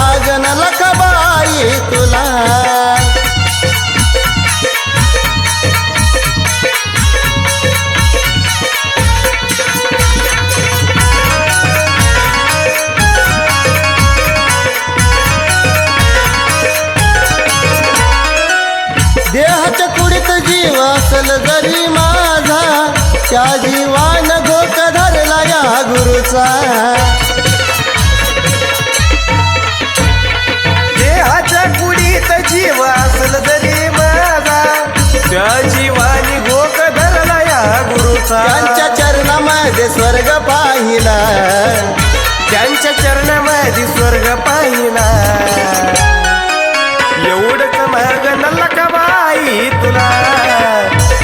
महाजन लखबाई तुला. देहाच्या कुडीत जीव असल जरी माझा त्या जीवान धोका धरला या गुरुचा. पाहिला. त्यांच्या चरणामध्ये स्वर्ग पाहिला. एवढंच माग नका बाई तुला?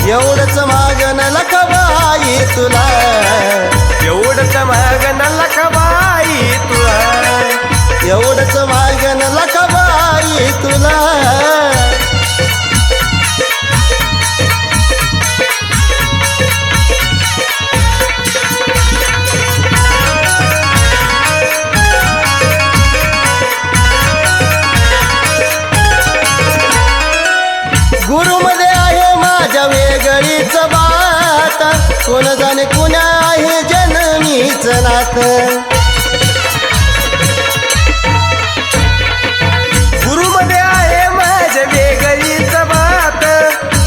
एवढंच मागन लखबाई तुला? एवढंच माग नका बाई तुला? एवढंच मागन लखबाई तुला? वेगळीच बात. कोण जाणे कुण्या आहे जननीच नात. गुरुमध्ये आहे माझ्या वेगळीच बात.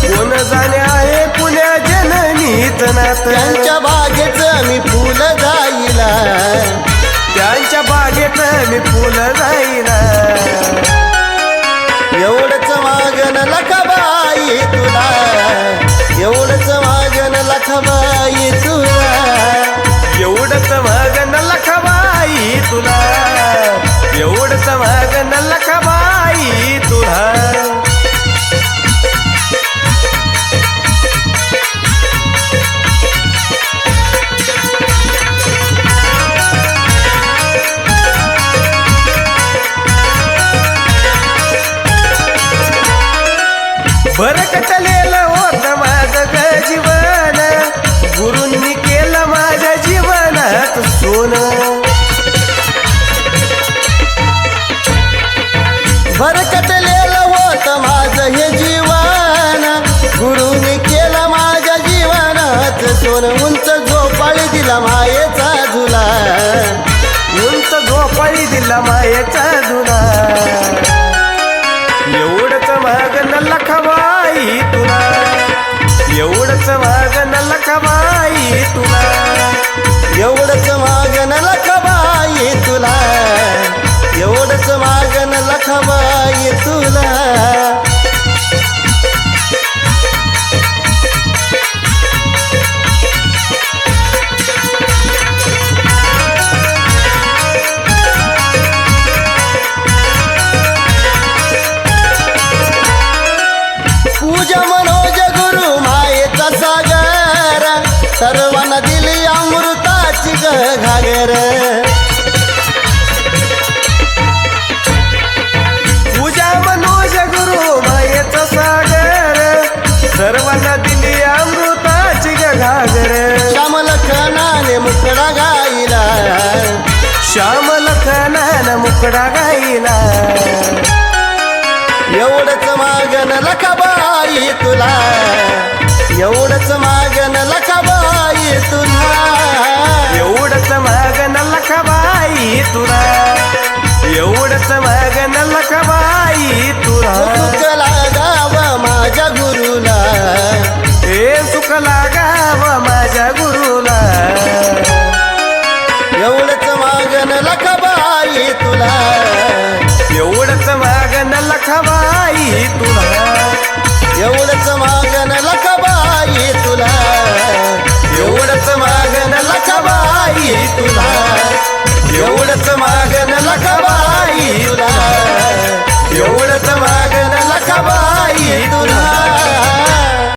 कोण जाणे आहे पुण्या जननीत नात. त्यांच्या बागेच मी फुल जाईला. त्यांच्या बागेत मी फुल जाईना मागन तुला एवढंच मागन लखबाई तुला एवढंच मागन लखबाई तुला बरं कटले पायी दिला मायेचा जुना. एवढंच मागन लखबाई तुला. एवढंच मागन लखबाई सर्वांना दिली अमृताची ग घागर. पूजा मनोज गुरु मायेच सागर. सर्वांना दिली अमृताची ग घागर. श्याम लखनाने मुकडा गाईला श्याम लखनान मुकडा गाईला एवढंच मागन लखबाई तुला. एवढंच मागन लखबाई तुला एवढंच मागन लखबाई तुला. एवढंच मागन लखबाई तुला. सुख लागाव माझ्या गुरुला. हे सुख लागाव माझ्या गुरुला. एवढंच मागन लखबाई तुला. एवढंच मागन लखबाई तुला. एवढंच